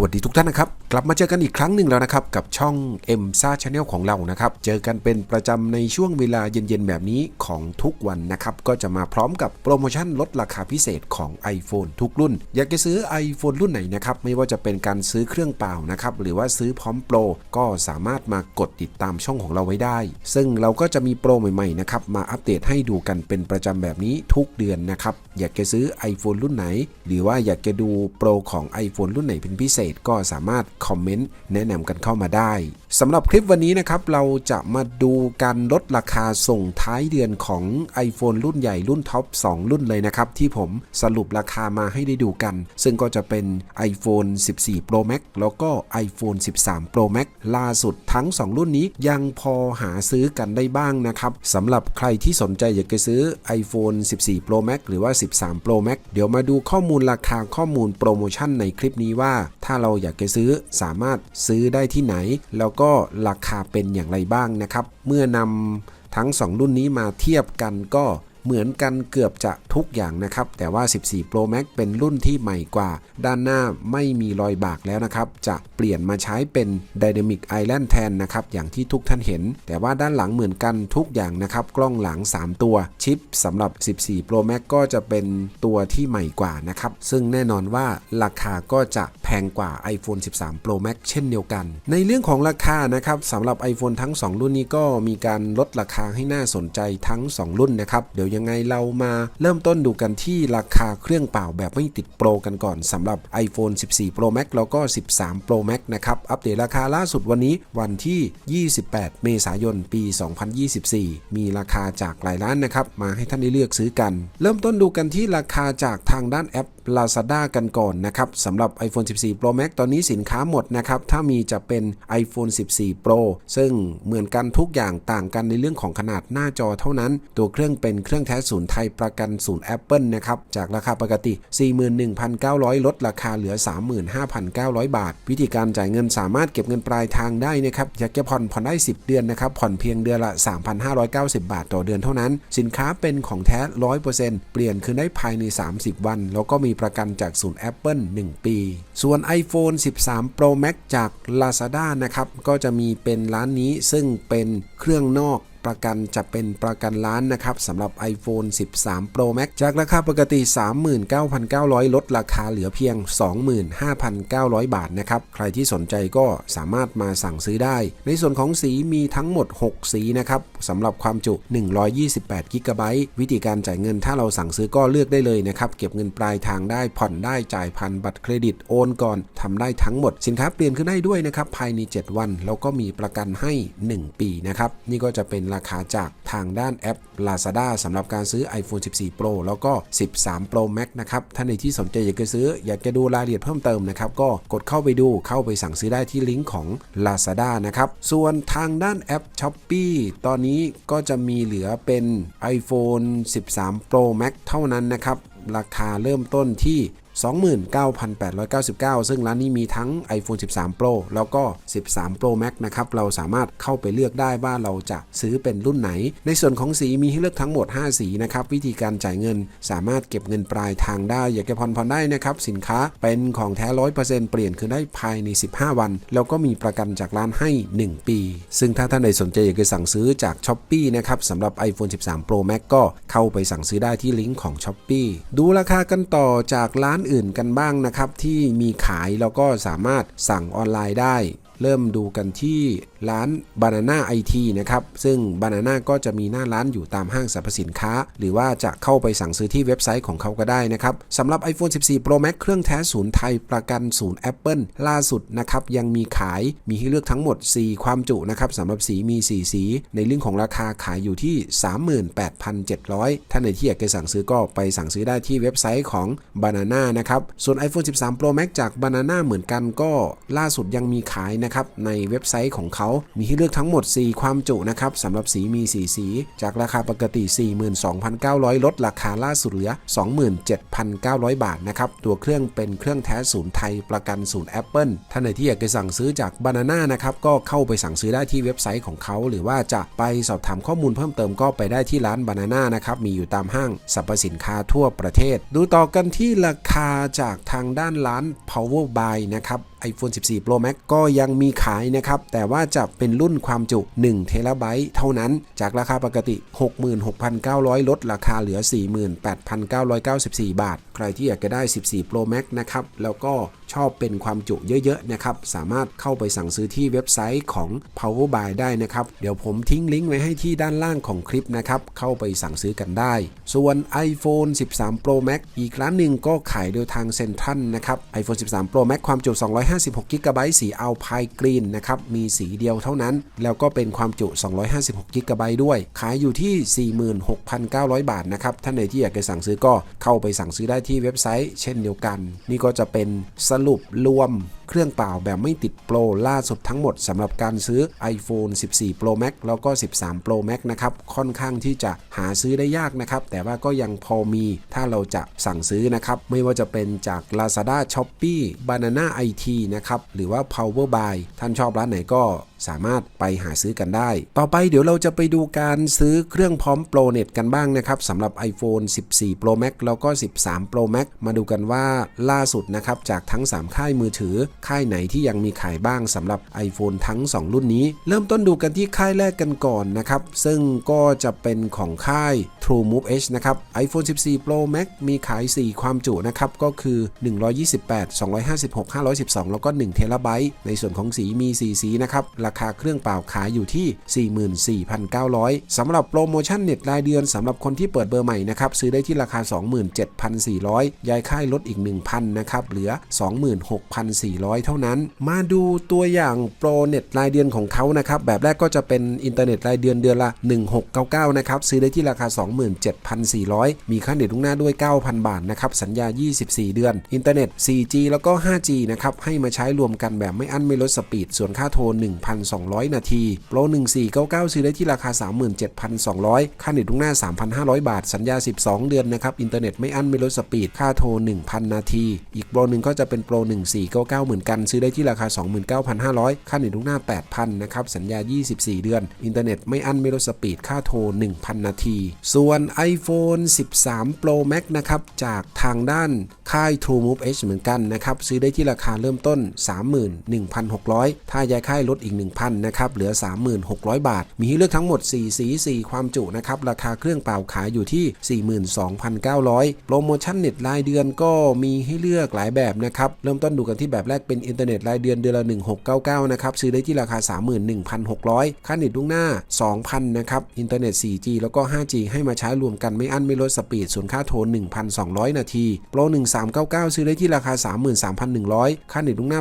วัสดีทุกท่านนะครับ กลับมาเจอกันอีกครั้งหนึ่งแล้วนะครับ กับช่อง M s a Channel ของเรานะครับ เจอกันเป็นประจำในช่วงเวลาเย็นๆ แบบนี้ของทุกวันนะครับ ก็จะมาพร้อมกับโปรโมชั่นลดราคาพิเศษของ iPhone ทุกรุ่น อยากจะซื้อ iPhone รุ่นไหนนะครับ ไม่ว่าจะเป็นการซื้อเครื่องเปล่านะครับ หรือว่าซื้อพร้อมโปร ก็สามารถมากดติดตามช่องของเราไว้ได้ ซึ่งเราก็จะมีโปรใหม่ๆนะครับมาอัปเดตให้ดูกันเป็นประจำแบบนี้ทุกเดือนนะครับอยากจะซื้อ iPhone รุ่นไหน หรือว่าอยากจะดูโปรของ iPhone รุ่นไหนเป็นพิเศษก็สามารถคอมเมนต์แนะนำกันเข้ามาได้สำหรับคลิปวันนี้นะครับ เราจะมาดูการลดราคาส่งท้ายเดือนของ iPhone รุ่นใหญ่รุ่นท็อป 2 รุ่นเลยนะครับ ที่ผมสรุปราคามาให้ได้ดูกัน ซึ่งก็จะเป็น iPhone 14 Pro Max แล้วก็ iPhone 13 Pro Max ล่าสุดทั้ง 2 รุ่นนี้ยังพอหาซื้อกันได้บ้างนะครับสำหรับใครที่สนใจอยากจะซื้อ iPhone 14 Pro Max หรือว่า 13 Pro Max เดี๋ยวมาดูข้อมูลราคาข้อมูลโปรโมชั่นในคลิปนี้ว่าถ้าเราอยากจะซื้อสามารถซื้อได้ที่ไหน แล้วก็ราคาเป็นอย่างไรบ้างนะครับ เมื่อนำทั้ง 2 รุ่นนี้มาเทียบกันก็ เหมือนกันเกือบจะทุกอย่างนะครับ แต่ว่า 14 Pro Max เป็นรุ่นที่ใหม่กว่า ด้านหน้าไม่มีรอยบากแล้วนะครับ จะเปลี่ยนมาใช้เป็น Dynamic Island แทนนะครับ อย่างที่ทุกท่านเห็น แต่ว่าด้านหลังเหมือนกันทุกอย่างนะครับ กล้องหลัง 3 ตัว ชิปสำหรับ 14 Pro Max ก็จะเป็นตัวที่ใหม่กว่านะครับ ซึ่งแน่นอนว่าราคาก็จะแพงกว่า iPhone 13 Pro Max เช่นเดียวกัน ในเรื่องของราคานะครับสำหรับ iPhone ทั้ง 2 รุ่นนี้ก็มีการลดราคาให้น่าสนใจทั้ง 2 รุ่นนะครับเดี๋ยวยังไงเรามาเริ่มต้นดูกันที่ราคาเครื่องเปล่าแบบไม่ติดโปรกันก่อนสำหรับ iPhone 14 Pro Max แล้วก็ 13 Pro Max นะครับ อัปเดตราคาล่าสุดวันนี้วันที่ 28 เมษายน ปี 2024 มีราคาจากหลายร้านนะครับ มาให้ท่านได้เลือกซื้อกัน เริ่มต้นดูกันที่ราคาจากทางด้านแอป Lazada กันก่อนนะครับสำหรับ iPhone 14 Pro Max ตอนนี้สินค้าหมดนะครับ ถ้ามีจะเป็น iPhone 14 Pro ซึ่งเหมือนกันทุกอย่างต่างกันในเรื่องของขนาดหน้าจอเท่านั้น ตัวเครื่องเป็นเครื่องแท้ศูนย์ไทยประกันศูนย์ Apple นะครับ จากราคาปกติ 41,900 ลดราคาเหลือ 35,900 บาท วิธีการจ่ายเงินสามารถเก็บเงินปลายทางได้นะครับอยากจะผ่อนผ่อนได้ 10 เดือนนะครับผ่อนเพียงเดือนละ 3,590 บาทต่อเดือนเท่านั้น สินค้าเป็นของแท้ 100%เปลี่ยนคืนได้ภายใน 30 วัน แล้วก็มีประกันจากศูนย์ Apple 1 ปี ส่วน iPhone 13 Pro Max จาก Lazada นะครับ ก็จะมีเป็นร้านนี้ซึ่งเป็นเครื่องนอก ประกันจะเป็นประกันล้านนะครับสำหรับ iPhone 13 Pro Max จากราคาปกติ 39,900 ลดราคาเหลือเพียง 25,900 บาทนะครับ ใครที่สนใจก็สามารถมาสั่งซื้อได้ ในส่วนของสีมีทั้งหมด 6 สีนะครับสำหรับความจุ 128 g b วิธีการจ่ายเงินถ้าเราสั่งซื้อก็เลือกได้เลยนะครับ เก็บเงินปลายทางได้ผ่อนได้จ่ายพันบัตรเครดิตโอนก่อนทำได้ทั้งหมด สินค้าเปลี่ยนขึ้นได้ด้วยนะครับภายใน 7 วันแล้วก็มีประกันให้ 1 ปีนะครับนี่ก็จะเป็นราคาจากทางด้านแอป Lazada สำหรับการซื้อ iPhone 14 Pro แล้วก็ 13 Pro Max นะครับ ท่านในที่สนใจอยากจะซื้อ อยากจะดูรายละเอียดเพิ่มเติมนะครับ ก็กดเข้าไปดูเข้าไปสั่งซื้อได้ที่ลิงก์ของ Lazada นะครับ ส่วนทางด้านแอป Shopee ตอนนี้ก็จะมีเหลือเป็น iPhone 13 Pro Max เท่านั้นนะครับราคาเริ่มต้นที่ 29,899 ซึ่งร้านนี้มีทั้ง iPhone 13 Pro แล้วก็ 13 Pro Max นะครับ เราสามารถเข้าไปเลือกได้ว่าเราจะซื้อเป็นรุ่นไหน ในส่วนของสีมีให้เลือกทั้งหมด 5 สีนะครับ วิธีการจ่ายเงินสามารถเก็บเงินปลายทางได้ อยากจะผ่อนผ่อนได้นะครับ สินค้าเป็นของแท้ 100%เปลี่ยนคืนได้ภายใน 15 วัน แล้วก็มีประกันจากร้านให้ 1 ปี ซึ่งถ้าท่านใดสนใจอยากจะสั่งซื้อจาก s h อ p e e นะครับสำหรับ iPhone 13 Pro Max ก็เข้าไปสั่งซื้อได้ที่ลิงก์ของ s h อ p e e ดูราคากันต่อจากร้านอื่นกันบ้างนะครับ ที่มีขายแล้วก็สามารถสั่งออนไลน์ได้ เริ่มดูกันที่ร้าน Banana IT นะครับ ซึ่ง Banana ก็จะมีหน้าร้านอยู่ตามห้างสรรพสินค้า หรือว่าจะเข้าไปสั่งซื้อที่เว็บไซต์ของเขาก็ได้นะครับสำหรับ iPhone 14 Pro Max เครื่องแท้ศูนย์ไทยประกันศูนย์ Apple ล่าสุดนะครับ ยังมีขายมีให้เลือกทั้งหมด 4 ความจุนะครับสำหรับสีมี 4 สี ในเรื่องของราคาขายอยู่ที่ 38,700ท่านไหนที่อยากจะสั่งซื้อก็ไปสั่งซื้อได้ที่เว็บไซต์ของ Banana นะครับส่วน iPhone 13 Pro Max จาก Banana เหมือนกันก็ล่าสุดยังมีขายนะครับในเว็บไซต์ของเขา มีให้เลือกทั้งหมด 4 ความจุนะครับสำหรับสีมี 4 สี จากราคาปกติ 42,900 ลดราคาล่าสุดเหลือ 27,900 บาทนะครับ ตัวเครื่องเป็นเครื่องแท้ศูนย์ไทยประกันศูนย์ Apple ท่านไหนที่อยากจะสั่งซื้อจาก Banana นะครับก็เข้าไปสั่งซื้อได้ที่เว็บไซต์ของเขา หรือว่าจะไปสอบถามข้อมูลเพิ่มเติมก็ไปได้ที่ร้าน Banana นะครับมีอยู่ตามห้างสรรพสินค้าทั่วประเทศ ดูต่อกันที่ราคาจากทางด้านร้าน Power Buy นะครับ iPhone 14 Pro Max ก็ยังมีขายนะครับ แต่ว่าจะเป็นรุ่นความจุ1เทราไบต์เท่านั้น จากราคาปกติ 66,900 ลดราคาเหลือ 48,994 บาทใครที่อยากจะได้ 14 Pro Max นะครับ แล้วก็ชอบเป็นความจุเยอะๆนะครับ สามารถเข้าไปสั่งซื้อที่เว็บไซต์ของ Power Buy ได้นะครับ เดี๋ยวผมทิ้งลิงก์ไว้ให้ที่ด้านล่างของคลิปนะครับ เข้าไปสั่งซื้อกันได้ ส่วน iPhone 13 Pro Max อีกร้านหนึ่งก็ขายโดยทางเซ็นทรัลนะครับ iPhone 13 Pro Max ความจุ 256 g b สี Alpine Green นะครับ มีสีเดียวเท่านั้น แล้วก็เป็นความจุ 256 g b ด้วย ขายอยู่ที่ 46,900 บาทนะครับ ท่านไหนที่อยากจะสั่งซื้อก็เข้าไปสั่งซื้อได้ที่เว็บไซต์เช่นเดียวกัน นี่ก็จะเป็นสรุปรวมเครื่องเปล่าแบบไม่ติดโปรล่าสุดทั้งหมดสำหรับการซื้อ iPhone 14 Pro Max แล้วก็ 13 Pro Max นะครับ ค่อนข้างที่จะหาซื้อได้ยากนะครับ แต่ว่าก็ยังพอมีถ้าเราจะสั่งซื้อนะครับ ไม่ว่าจะเป็นจาก Lazada Shopee Banana IT นะครับ หรือว่า Power Buy ท่านชอบร้านไหนก็สามารถไปหาซื้อกันได้ ต่อไปเดี๋ยวเราจะไปดูการซื้อเครื่องพร้อมโปรเน็ตกันบ้างนะครับสำหรับ iPhone 14 Pro Max แล้วก็ 13 Pro Max มาดูกันว่าล่าสุดนะครับจากทั้ง 3 ค่ายมือถือ ค่ายไหนที่ยังมีขายบ้างสำหรับ iPhone ทั้ง 2 รุ่นนี้ เริ่มต้นดูกันที่ค่ายแรกกันก่อนนะครับ ซึ่งก็จะเป็นของค่าย True Move H นะครับ iPhone 14 Pro Max มีขาย 4 ความจุนะครับ ก็คือ 128 256 512 แล้วก็1เทราไบต์ในส่วนของสีมี 4 สีนะครับ ราคาเครื่องเปล่าขายอยู่ที่ 44,900สำหรับโปรโมชั่นเน็ตรายเดือนสำหรับคนที่เปิดเบอร์ใหม่นะครับ ซื้อได้ที่ราคา 27,400 ย้ายค่ายลดอีก 1,000 นะครับ เหลือ 26,400เท่านั้น มาดูตัวอย่างโปรเน็ตรายเดือนของเขานะครับ แบบแรกก็จะเป็นอินเทอร์เน็ตรายเดือนเดือนละ 1699 นะครับ ซื้อได้ที่ราคา 27,400 มีค่าเน็ตทุกหน้าด้วย 9,000 บาทนะครับ สัญญา 24 เดือน อินเทอร์เน็ต 4G แล้วก็ 5G นะครับ ให้มาใช้รวมกันแบบไม่อั้นไม่ลดสปีด ส่วนค่าโทร 1,200 นาที โปร 1499 ซื้อได้ที่ราคา 37,200 ค่าเน็ตทุกหน้า 3,500 บาท สัญญา 12 เดือนนะครับ อินเทอร์เน็ตไม่อั้นไม่ลดสปีด ค่าโทร 1,000 นาที อีกโปรหนึ่งก็จะเป็นโปร 1499เหมือนกันซื้อได้ที่ราคา 29,500 ค่าเน็ตทุกหน้า 8,000 นะครับ สัญญา 24 เดือน อินเทอร์เน็ตไม่อั้นไม่ลดสปีด ค่าโทร 1,000 นาที ส่วน iPhone 13 Pro Max นะครับ จากทางด้านค่าย True Move H เหมือนกันนะครับ ซื้อได้ที่ราคาเริ่มต้น 31,600 ถ้าย้ายค่ายลดอีก 1,000 นะครับ เหลือ 36,000 บาท มีให้เลือกทั้งหมด 4 สี 4 ความจุนะครับ ราคาเครื่องเปล่าขายอยู่ที่ 42,900 โปรโมชั่นเน็ตรายเดือนก็มีให้เลือกหลายแบบนะครับ เริ่มต้นดูกันที่แบบแรกเป็น็นอินเทอร์เน็ตรายเดือนเดือนละ 1699 นะครับ ซื้อได้ที่ราคา 31,600 ค่าเน็ตล่วงหน้า 2,000 นะครับ อินเทอร์เน็ต 4G แล้วก็ 5G ให้มาใช้รวมกันไม่อั้นไม่ลดสปีดส่วนค่าโทร 1,200 นาที โปร 1399 ซื้อได้ที่ราคา 33,100 ค่าเน็ตล่วงหน้า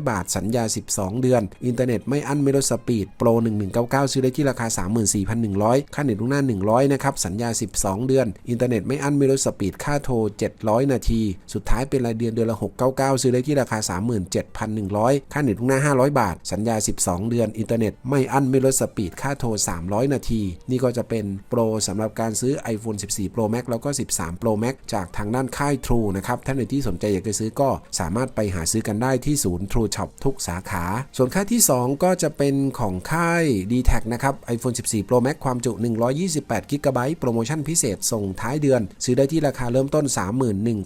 1,500 บาท สัญญา 12 เดือน อินเทอร์เน็ตไม่อั้นไม่ลดสปีด โปร 1199 ซื้อได้ที่ราคา 34,100 ค่าเน็ตล่วงหน้า 100 นะครับ สัญญา 12 เดือน อินเทอร์เน็ตไม่อั้นไม่ลดสปีด ค่าโทร 700 นาที สุดท้ายเป็นรายเดือนเดือนละ 699 ซื้อได้ที่ราคา 3 37,100 ค่าเน็ตล่วงหน้า 500 บาท สัญญา 12 เดือน อินเทอร์เน็ตไม่อั้นไม่ลดสปีด ค่าโทร 300 นาที นี่ก็จะเป็นโปรสำหรับการซื้อ iPhone 14 Pro Max แล้วก็ 13 Pro Max จากทางด้านค่าย True นะครับ ท่านไหนที่สนใจอยากจะซื้อก็สามารถไปหาซื้อกันได้ที่ศูนย์ True Shop ทุกสาขา ส่วนค่ายที่ 2 ก็จะเป็นของค่าย d t แทนะครับ iPhone 14 Pro Max ความจุ 128 g b โปรโมชั่นพิเศษส่งท้ายเดือน ซื้อได้ที่ราคาเริ่มต้น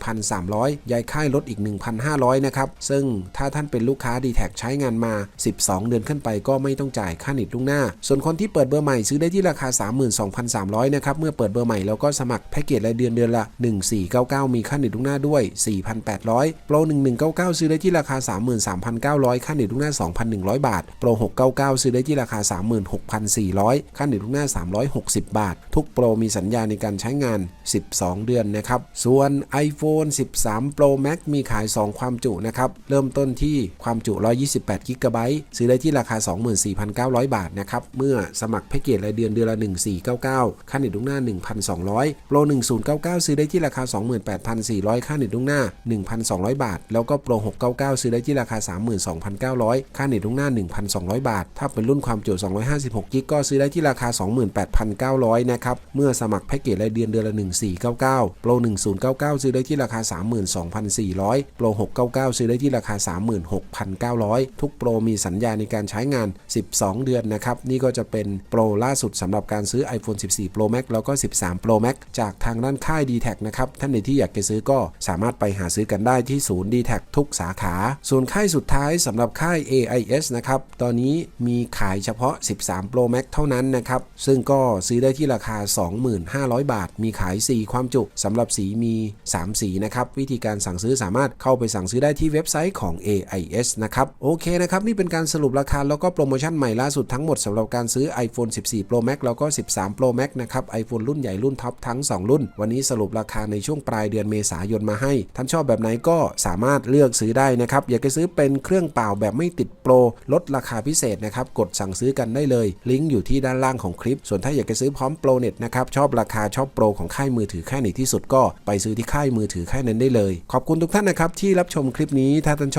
31,300 ย้ายค่ายลดอีก 1,500 นะครับ ซึ่งถ้าท่านเป็นลูกค้า d t แทใช้งานมา 12 เดือนขึ้นไปก็ไม่ต้องจ่ายค่าเน็ตล่วงหน้า ส่วนคนที่เปิดเบอร์ใหม่ซื้อได้ที่ราคา 32,300 นะครับ เมื่อเปิดเบอร์ใหม่แล้วก็สมัครแพ็กเกจรายเดือนเดือนละ 1499 มีค่าเน็ตล่วงหน้าด้วย 4,800 โปร 1199 ซื้อได้ที่ราคา 33,900 ค่าเน็ตล่วงหน้า 2,100 บาท โปร 699 ซื้อได้ที่ราคา 36,400 ค่าเน็ตล่วงหน้า 360 บาท ทุกโปรมีสัญญาในการใช้งาน 12 เดือนนะครับ ส่วน iPhone 13 Pro Max มีขาย 2 ความจุนะครับ เริ่มต้นที่ความจุ 128 g b ซื้อได้ที่ราคา 24,900 บาทนะครับ เมื่อสมัครแพ็กเกจรายเดือนเดือนละ 1499 ค่าเน็ตล่วงหน้า 1,200 โปร 1099 ซื้อได้ที่ราคา 28,400 ค่าเน็ตล่วงหน้า 1,200 บาท แล้วก็โปร 699 ซื้อได้ที่ราคา 32,900 ค่าเน็ตล่วงหน้า 1,200 บาท ถ้าเป็นรุ่นความจุ 256 กิกก็ซื้อได้ที่ราคา 28,900 นะครับ เมื่อสมัครแพ็กเกจรายเดือนเดือนละ 1499 โปร 1099 699ซื้อได้ที่ราคา 32,400 โปร 699 ซื้อได้ที่ราคา36,900 ทุกโปรมีสัญญาในการใช้งาน 12 เดือนนะครับ นี่ก็จะเป็นโปรล่าสุดสำหรับการซื้อ iPhone 14 Pro Max แล้วก็ 13 Pro Max จากทางด้านค่าย d t แทนะครับ ท่านใดที่อยากจะซื้อก็สามารถไปหาซื้อกันได้ที่ศูนย์ d t แททุกสาขา ส่วนค่ายสุดท้ายสำหรับค่าย AIS นะครับ ตอนนี้มีขายเฉพาะ 13 Pro Max เท่านั้นนะครับ ซึ่งก็ซื้อได้ที่ราคา 25,000 บาท มีขาย 4 ความจุสำหรับสีมี 3 สีนะครับ วิธีการสั่งซื้อสามารถเข้าไปสั่งซื้อได้ที่เว็บไซต์ของของ AIS นะครับ โอเคนะครับ นี่เป็นการสรุปราคาแล้วก็โปรโมชั่นใหม่ล่าสุดทั้งหมดสำหรับการซื้อ iPhone 14 Pro Max แล้วก็ 13 Pro Max นะครับ iPhone รุ่นใหญ่รุ่นท็อปทั้ง 2 รุ่น วันนี้สรุปราคาในช่วงปลายเดือนเมษายนมาให้ ท่านชอบแบบไหนก็สามารถเลือกซื้อได้นะครับ อยากจะซื้อเป็นเครื่องเปล่าแบบไม่ติดโปรลดราคาพิเศษนะครับ กดสั่งซื้อกันได้เลย ลิงก์อยู่ที่ด้านล่างของคลิป ส่วนถ้าอยากจะซื้อพร้อมโปรเน็ตนะครับ ชอบราคาชอบโปรของค่ายมือถือค่ายไหนที่สุดก็ไปซื้อที่ค่ายมือถือค่ายนั้นได้เลย ขอบคุณทุกท่านนะครับที่รับชมคลิปนี้ถ้าท่านช